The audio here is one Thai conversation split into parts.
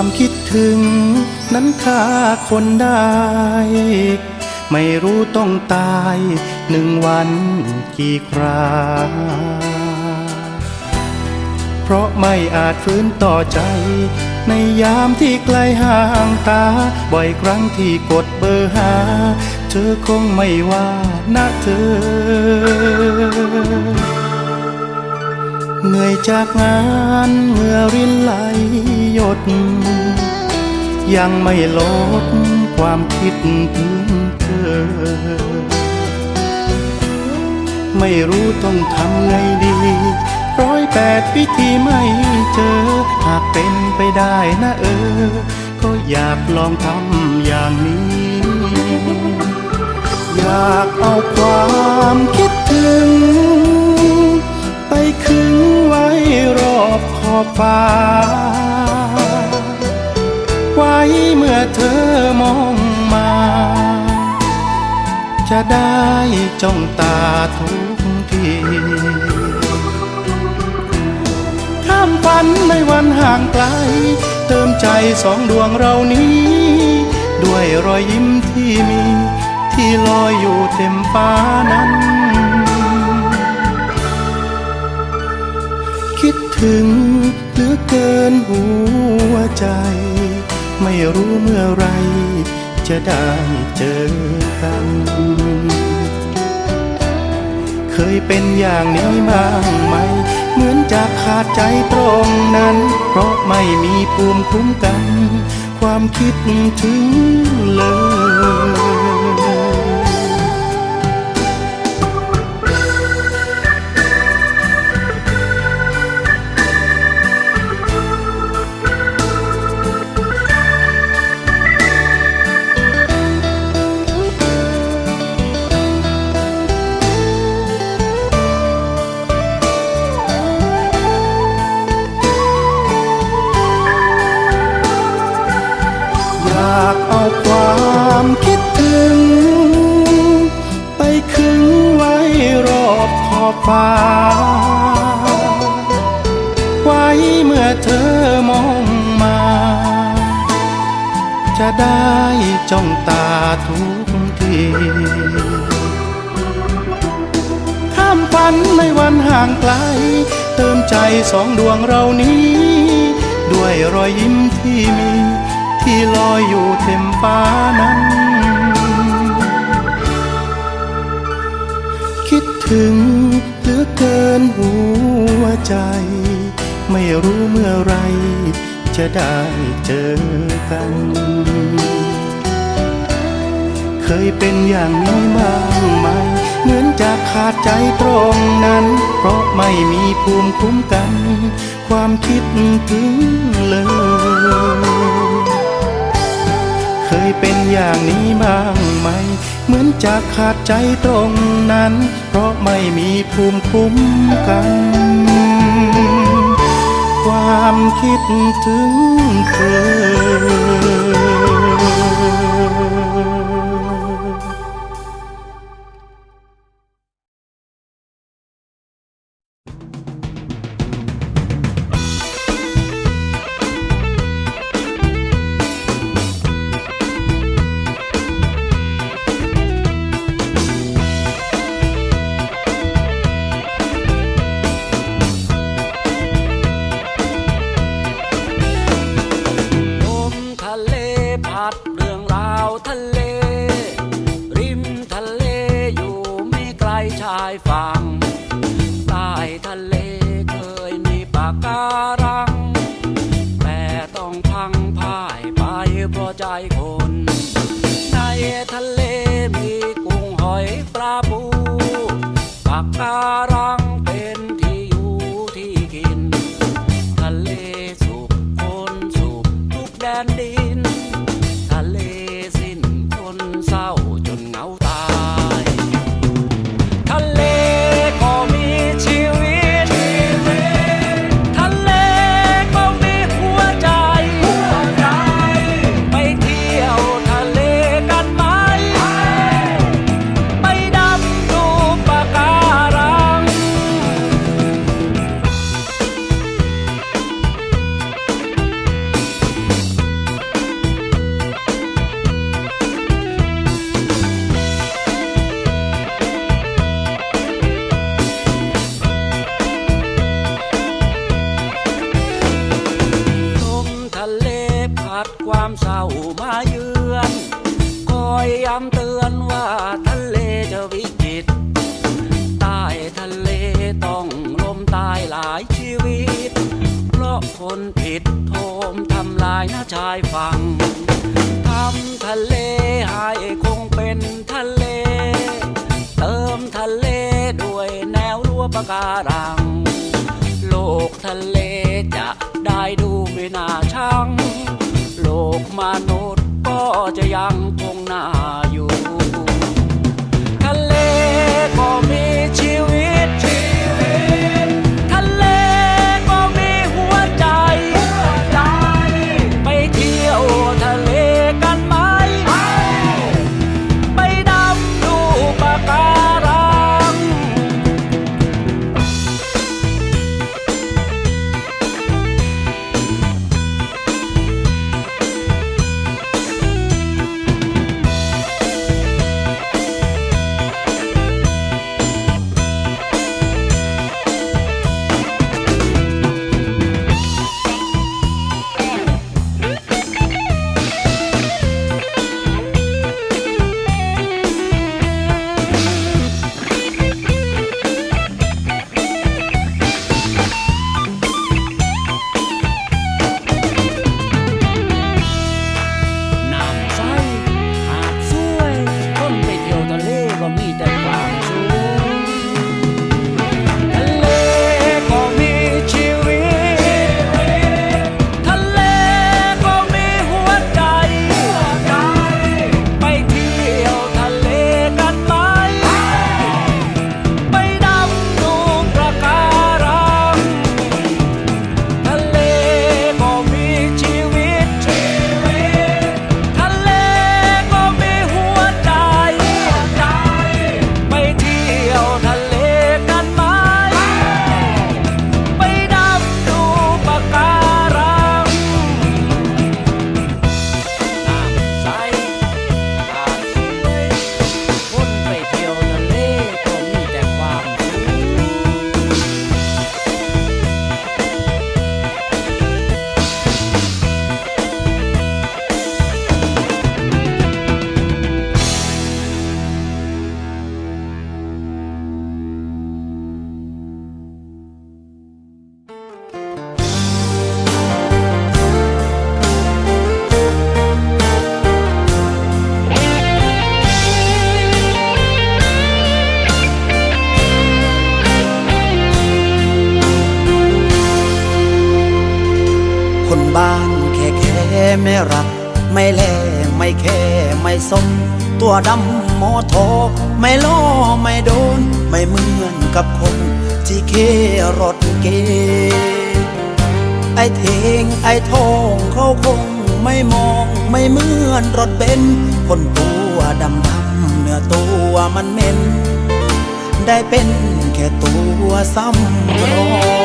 ความคิดถึง นั้นฆ่าคนได้ ไม่รู้ต้องตายหนึ่งวันกี่คราเพราะไม่อาจฟื้นต่อใจ ในยามที่ไกลห่างตา บ่อยครั้งที่กดเบอร์หา เธอคงไม่ว่านะเธอ เหนื่อยจากงานเหงื่อรินไหล ยดยังไม่ลดความคิดถึงเธอ ไม่รู้ต้องทำไงดีร้อยแปดวิธีไม่เจอ หากเป็นไปได้นะเออ ก็อยากลองทำอย่างนี้ อยากเอาความคิดถึง ไปขึงไว้รอบขอบฟ้า ไว้เมื่อเธอมองมา จะได้จ้องตาทุกทีข้ามฝันในวันห่างไกล เติมใจสองดวงเรานี้ ด้วยรอยยิ้มที่มี ที่ลอยอยู่เต็มฟ้านั้นคิดถึงเหลือเกินหัวใจ ไม่รู้เมื่อไรจะได้เจอกัน เคยเป็นอย่างนี้บ้างไหม เหมือนจะขาดใจตรงนั้น เพราะไม่มีภูมิคุ้มกัน ความคิดถึงเลยอย ฟ้า ไว้เมื่อเธอมองมา จะได้จ้องตาทุกทีข้ามฝันในวันห่างไกล เติมใจสองดวงเรานี้ ด้วยรอยยิ้มที่มี ที่ลอยอยู่เต็มฟ้านั้นคิดถึง ลือเกินหัวใจ ไม่รู้เมื่อไรจะได้เจอกัน เคยเป็นอย่างนี้บ้างไหม เหมือนจะขาดใจตรงนั้น เพราะไม่มีภูมิคุ้มกัน ความคิดถึงเลย เคยเป็นอย่างนี้บ้างไหม มือนจะขาดใจตรงนั้น เพราะไม่มีภูมิคุ้มกัน ความคิดถึงเธอ ป การัง โลกทะเลจะได้ดูไม่น่าชัง โลกมนุษย์ก็จะยังคงน่าอยู่านแค่แค่ไม่รัก ไม่แลไม่แค่ไม่สม ตัวดำโมโท ไม่ล้อไม่โดน ไม่เหมือนกับคน ที่เครถเก ไอเทงไอทองเขาคงไม่มองไม่เหมือนรถเบนคนตัวดำดำเนื้อตัวมันเหม็น ได้เป็นแค่ตัวซ้ำรอง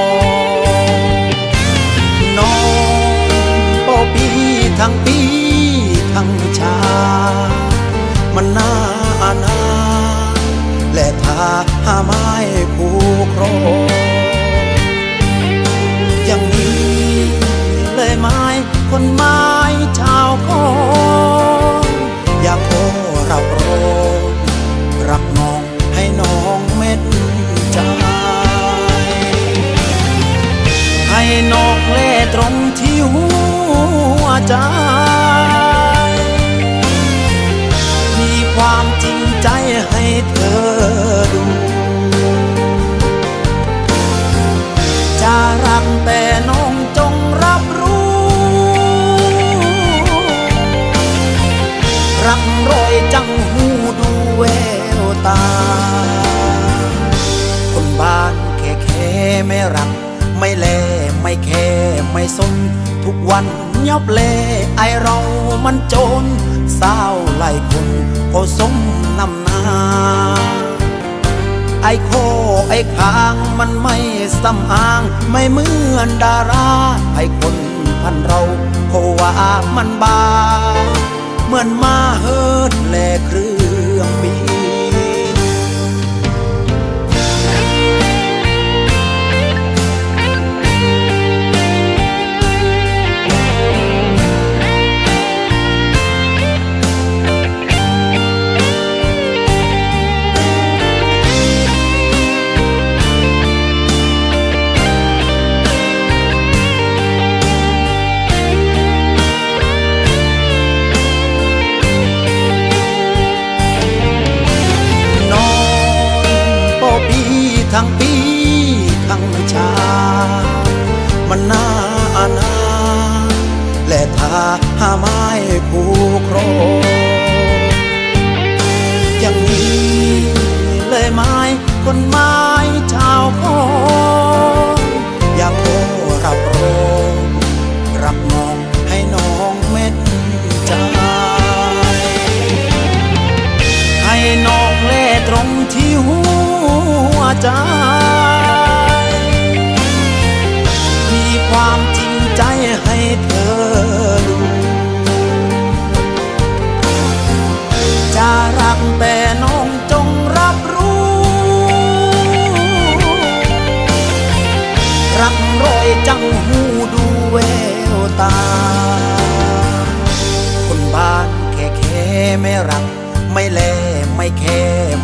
ตรงที่หัวใจมีความจริงใจให้เธอดู สน ทุกวันยับเลไอเรามันโจรสาวไล่คนพอสมนำนาไอโคไอคางมันไม่สำอาง ไม่เหมือนดารา ไอคนพันเราเพราะว่ามันบา เหมือนมาเฮิดแลครือ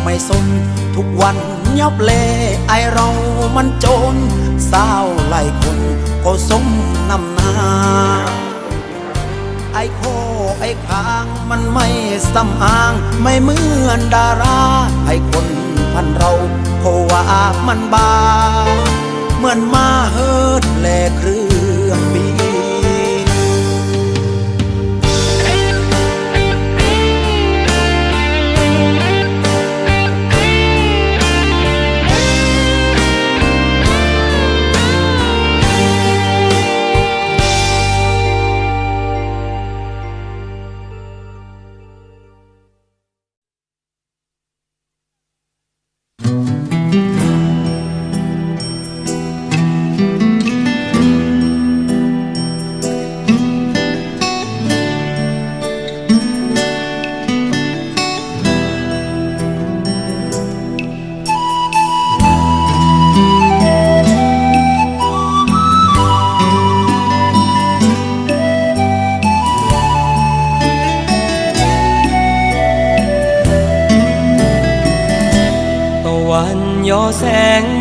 ไม่สน ทุกวันยอบเลไอเรามันโจรสาวไล่คนก็สมนำหนาไอโคไอคางมันไม่สำอาง ไม่เหมือนดารา ไอคนพันเราเพว่ามันบา เหมือนมาเฮิดแลเครื่องบิ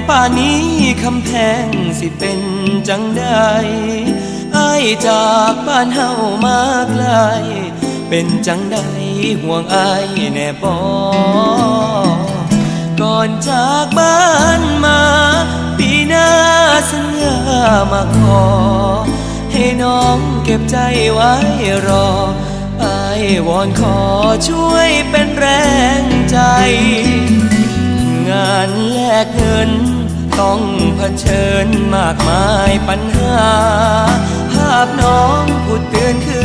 ป่านี้คำแพงสิเป็นจังใดไอ้ายจากบ้านเฮามาไกล เป็นจังใดห่วงไอ้ายแน่บอก่อนจากบ้านมา ปีหน้าสัญญามาขอ ให้น้องเก็บใจไว้รอไอ้ายวอนขอช่วยเป็นแรงใจ งานแลกเงิน ต้องเผชิญมากมายปัญหา ภาพน้องผุดเตือนคื